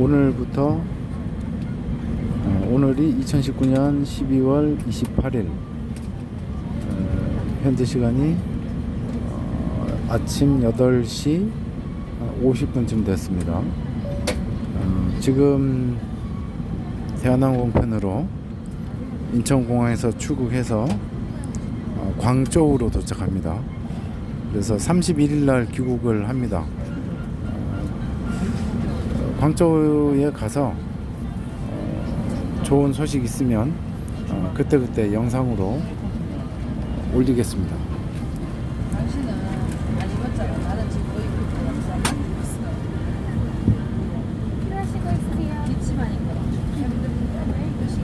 오늘부터 어, 오늘이 2019년 12월 28일 어, 현재 시간이 어, 아침 8시 50분쯤 됐습니다. 어, 지금 대한항공편으로 인천공항에서 출국해서 어, 광저우로 도착합니다. 그래서 31일 날 귀국을 합니다. 어, 광저우에 가서 어, 좋은 소식 있으면 어, 그때그때 영상으로 올리겠습니다.